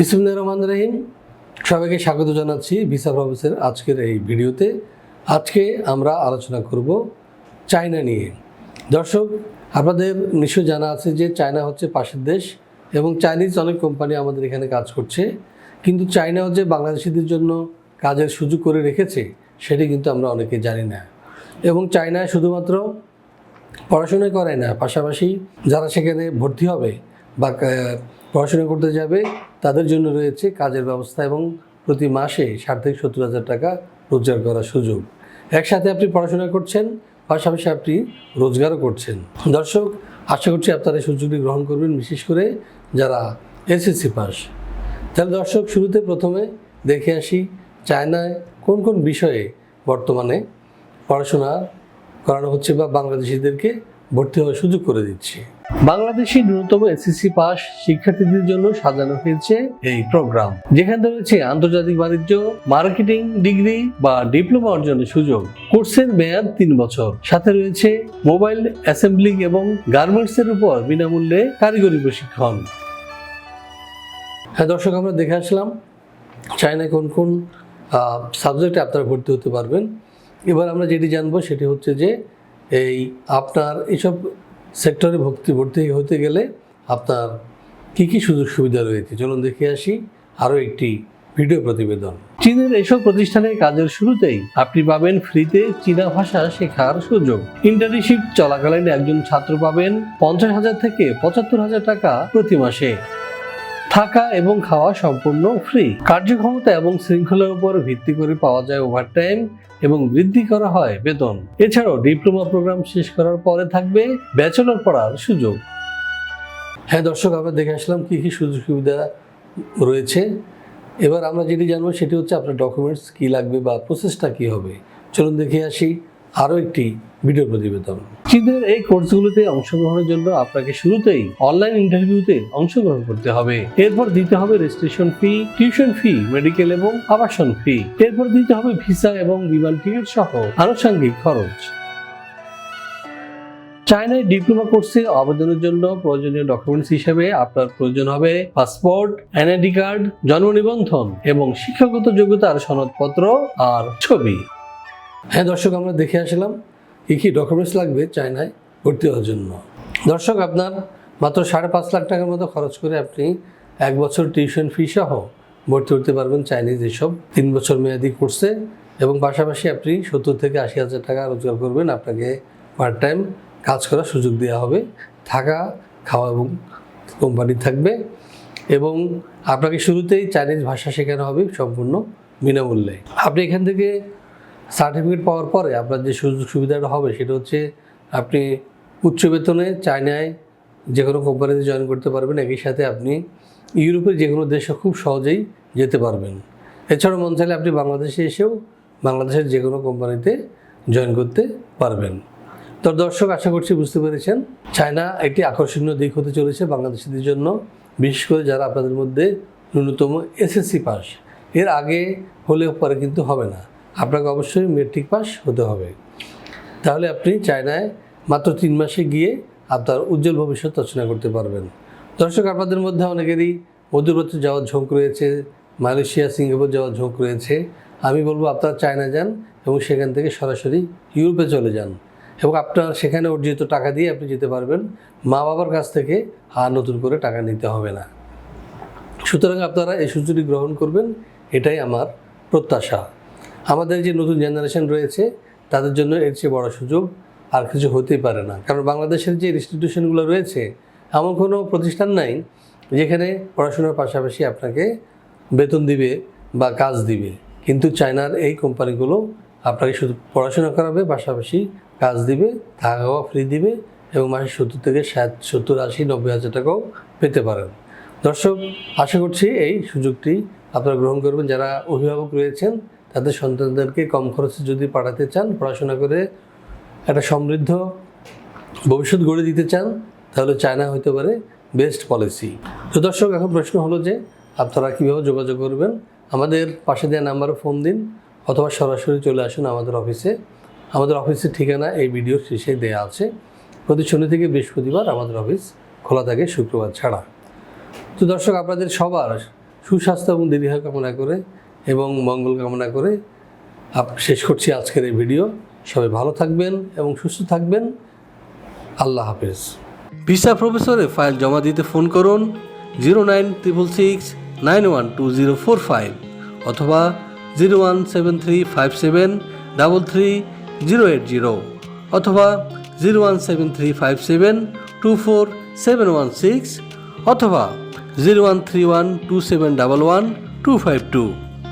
বিসমুল্লাহ রহমান রহিম। সবাইকে স্বাগত জানাচ্ছি ভিসা প্রফেসর আজকের এই ভিডিওতে। আজকে আমরা আলোচনা করব চায়না নিয়ে। দর্শক, আপনাদের নিশ্চয় জানা আছে যে চায়না হচ্ছে পাশের দেশ এবং চাইনিজ অনেক কোম্পানি আমাদের এখানে কাজ করছে। কিন্তু চায়নাও যে বাংলাদেশিদের জন্য কাজের সুযোগ করে রেখেছে, সেটি কিন্তু আমরা অনেকে জানি না। এবং চায়নায় শুধুমাত্র পড়াশোনা করে না, পাশাপাশি যারা সেখানে ভর্তি হবে বা পড়াশোনা করতে যাবে, তাদের জন্য রয়েছে কাজের ব্যবস্থা এবং প্রতি মাসে ষাট থেকে সত্তর হাজার টাকা রোজগার করার সুযোগ। একসাথে আপনি পড়াশোনা করছেন, পাশাপাশি আপনি রোজগারও করছেন। দর্শক, আশা করছি আপনারা সুযোগটি গ্রহণ করবেন, বিশেষ করে যারা এসএসসি পাস। তাহলে দর্শক, শুরুতে প্রথমে দেখে আসি চায়নায় কোন কোন বিষয়ে বর্তমানে পড়াশোনা করানো হচ্ছে বা বাংলাদেশিদেরকে ভর্তি হওয়ার সুযোগ করে দিচ্ছে। বাংলাদেশি ন্যূনতম এসএসসি পাস শিক্ষার্থীদের জন্য সাজানো হয়েছে এই প্রোগ্রাম, যেখানে রয়েছে আন্তর্জাতিক বাণিজ্য, মার্কেটিং ডিগ্রি বা ডিপ্লোমা অর্জনের সুযোগ। কোর্সের মেয়াদ তিন বছর। সাথে রয়েছে মোবাইল অ্যাসেম্বলিং এবং গার্মেন্টস এর উপর বিনামূল্যে কারিগরি প্রশিক্ষণ। হ্যাঁ দর্শক, আমরা দেখে আসলাম চায়নায় কোন কোন সাবজেক্টে আপনারা ভর্তি হতে পারবেন। এবার আমরা যেটি জানব সেটি হচ্ছে যে এই আপনার এইসব সেক্টরে ভর্তি ভর্তি হতে গেলে আপনার কি কি সুযোগ সুবিধা রয়েছে? চলুন দেখে আসি আরও একটি ভিডিও প্রতিবেদন। চীনের এসব প্রতিষ্ঠানে কাজের শুরুতেই আপনি পাবেন ফ্রিতে চীনা ভাষা শেখার সুযোগ। ইন্টার্নশিপ চলাকালীন একজন ছাত্র পাবেন পঞ্চাশ হাজার থেকে পঁচাত্তর হাজার টাকা প্রতি মাসে। থাকা এবং খাওয়া সম্পূর্ণ ফ্রি কার্যক্ষমতা এবং শৃঙ্খলার উপর ভিত্তি করে পাওয়া যায় ওভারটাইম এবং বৃদ্ধি করা হয় বেতন। এছাড়াও ডিপ্লোমা প্রোগ্রাম শেষ করার পরে থাকবে ব্যাচেলর পড়ার সুযোগ। হ্যাঁ দর্শক, আমরা দেখে আসলাম কী কী সুযোগ সুবিধা রয়েছে। এবার আমরা যেটি জানব সেটি হচ্ছে আপনার ডকুমেন্টস কী লাগবে বা প্রসেসটা কী হবে। চলুন দেখে আসি। আরও একটি ভিডিও প্রতিবেদন। চীনের এই কোর্সগুলোতে অংশগ্রহণের জন্য আপনাকে শুরুতেই অনলাইন ইন্টারভিউতে অংশগ্রহণ করতে হবে। এরপর দিতে হবে registration fee, tuition fee, medical এবং আবাসন ফি। এরপর দিতে হবে ভিসা এবং বিমান টিকিট সহ আনুষঙ্গিক খরচ। চায়নায় ডিপ্লোমা কোর্সে আবেদনের জন্য প্রয়োজনীয় ডকুমেন্টস হিসেবে আপনার প্রয়োজন হবে পাসপোর্ট, এনআইডি কার্ড, জন্ম নিবন্ধন এবং শিক্ষাগত যোগ্যতার সনদপত্র আর ছবি। হ্যাঁ দর্শক, আমরা দেখে আসলাম কী কী ডকুমেন্টস লাগবে চায়নায় ভর্তি হওয়ার জন্য। দর্শক, আপনার মাত্র সাড়ে পাঁচ লাখ টাকার মতো খরচ করে আপনি এক বছর টিউশন ফি সহ ভর্তি হতে পারবেন চাইনিজ এসব। তিন বছর মেয়াদি কোর্সে এবং পাশাপাশি আপনি সত্তর থেকে আশি হাজার টাকা রোজগার করবেন। আপনাকে পার্ট টাইম কাজ করার সুযোগ দেওয়া হবে। থাকা, খাওয়া এবং কোম্পানি থাকবে এবং আপনাকে শুরুতেই চাইনিজ ভাষা শেখানো হবে সম্পূর্ণ বিনামূল্যে। আপনি এখান থেকে সার্টিফিকেট পাওয়ার পরে আপনার যে সুযোগ সুবিধাটা হবে সেটা হচ্ছে আপনি উচ্চ বেতনে চায়নায় যে কোনো কোম্পানিতে জয়েন করতে পারবেন। একই সাথে আপনি ইউরোপের যে কোনো দেশে খুব সহজেই যেতে পারবেন। এছাড়াও মন চাইলে আপনি বাংলাদেশে এসেও বাংলাদেশের যে কোনো কোম্পানিতে জয়েন করতে পারবেন। তো দর্শক, আশা করছি বুঝতে পেরেছেন, চায়না একটি আকর্ষণীয় দিক হতে চলেছে বাংলাদেশিদের জন্য, বিশেষ করে যারা আপনাদের মধ্যে ন্যূনতম এসএসসি পাস। এর আগে হলেও পরে কিন্তু হবে না। আপনাকে অবশ্যই মেট্রিক পাস হতে হবে। তাহলে আপনি চায়নায় মাত্র তিন মাসে গিয়ে আপনার উজ্জ্বল ভবিষ্যৎ রচনা করতে পারবেন। দর্শক, আপনাদের মধ্যে অনেকেরই মধ্যপ্রাচ্য যাওয়ার ঝোঁক রয়েছে, মালয়েশিয়া, সিঙ্গাপুর যাওয়ার ঝোঁক রয়েছে। আমি বলব, আপনারা চায়না যান এবং সেখান থেকে সরাসরি ইউরোপে চলে যান এবং আপনার সেখানে অর্জিত টাকা দিয়ে আপনি যেতে পারবেন। মা বাবার কাছ থেকে আর নতুন করে টাকা নিতে হবে না। সুতরাং আপনারা এই সুযোগটি গ্রহণ করবেন, এটাই আমার প্রত্যাশা। আমাদের যে নতুন জেনারেশন রয়েছে, তাদের জন্য এর চেয়ে বড় সুযোগ আর কিছু হতেই পারে না। কারণ বাংলাদেশের যে ইনস্টিটিউশনগুলো রয়েছে, এমন কোনো প্রতিষ্ঠান নাই যেখানে পড়াশোনার পাশাপাশি আপনাকে বেতন দিবে বা কাজ দিবে। কিন্তু চায়নার এই কোম্পানিগুলো আপনাকে শুধু পড়াশোনা করাবে, পাশাপাশি কাজ দিবে, থাকা খাওয়া ফ্রি দিবে এবং মাসে সত্তর থেকে ষাট, সত্তর, আশি, নব্বই হাজার টাকাও পেতে পারেন। দর্শক, আশা করছি এই সুযোগটি আপনারা গ্রহণ করবেন। যারা অভিভাবক রয়েছেন তাদের সন্তানদেরকে কম খরচে যদি পাঠাতে চান, পড়াশোনা করে একটা সমৃদ্ধ ভবিষ্যৎ গড়ে দিতে চান, তাহলে চায়না হতে পারে বেস্ট পলিসি। তো দর্শক, এখন প্রশ্ন হলো যে, আপনারা কীভাবে যোগাযোগ করবেন? আমাদের পাশে দেওয়া নাম্বারে ফোন দিন, অথবা সরাসরি চলে আসুন আমাদের অফিসে। আমাদের অফিসের ঠিকানা এই ভিডিওর শেষে দেওয়া আছে। প্রতি শনি থেকে বৃহস্পতিবার আমাদের অফিস খোলা থাকে শুক্রবার ছাড়া। তো দর্শক, আপনাদের সবার সুস্বাস্থ্য এবং দীর্ঘ কামনা করে এবং মঙ্গল কামনা করে শেষ করছি আজকের এই ভিডিও। সবাই ভালো থাকবেন এবং সুস্থ থাকবেন। আল্লাহ হাফেজ। ভিসা প্রফেসরে ফাইল জমা দিতে ফোন করুন zero nine triple six nine one two zero four five অথবা zero one seven three five seven double three zero eight zero অথবা zero one seven three five seven two four seven one six অথবা zero one three one two seven double one two five two